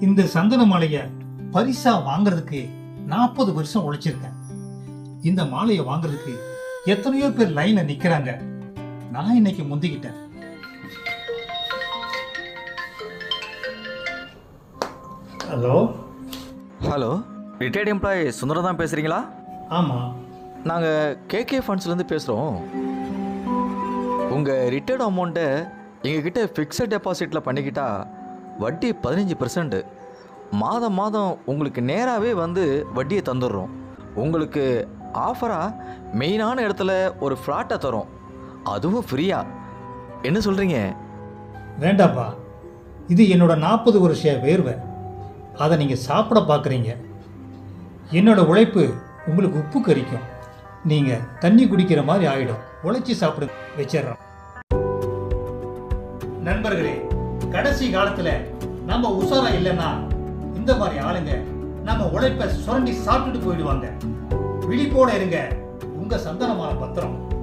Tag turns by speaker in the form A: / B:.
A: இந்த சந்தன மாலைய பரிசா வாங்குறதுக்கு நாற்பது வருஷம் உழைச்சிருக்கேன். இந்த மாலையை வாங்குறதுக்கு எத்தனையோ பேர் லைன்ல நிக்கிறாங்க. நான் இன்னைக்கு முந்திக்கிட்டேன். Hello?
B: Hello retired employee Sundaram தான் பேசுகிறீங்களா
A: ஆமா.
B: நாங்கள் கேகே ஃபண்ட்ஸ்லேருந்து பேசுகிறோம் உங்கள் ரிட்டையர்ட் அமௌண்ட்டை எங்ககிட்ட ஃபிக்ஸட் டெபாசிட்டில் பண்ணிக்கிட்டா வட்டி பதினஞ்சு பர்சன்ட் மாதம் மாதம் உங்களுக்கு நேராகவே வந்து வட்டியை தந்துடுறோம். உங்களுக்கு ஆஃபராக மெயினான இடத்துல ஒரு ஃப்ளாட்டை தரும் அதுவும் ஃப்ரீயாக என்ன சொல்கிறீங்க
A: வேண்டாப்பா. இது என்னோட நாற்பது வருஷ வேர்வை. அதை நீங்கள் சாப்பிட பார்க்குறீங்க என்னோட உழைப்பு உங்களுக்கு உப்பு கரிக்கும். நீங்கள் தண்ணி குடிக்கிற மாதிரி ஆகிடும் உழைச்சி சாப்பிட வச்சிடுறோம். நண்பர்களே கடைசி காலத்துல நம்ம உஷாரா இல்லைன்னா இந்த மாதிரி ஆளுங்க நம்ம உழைப்பை சுரண்டி சாப்பிட்டுட்டு போயிடுவாங்க. விழிப்போட இருங்க. உங்க சந்தனமான பத்திரம்.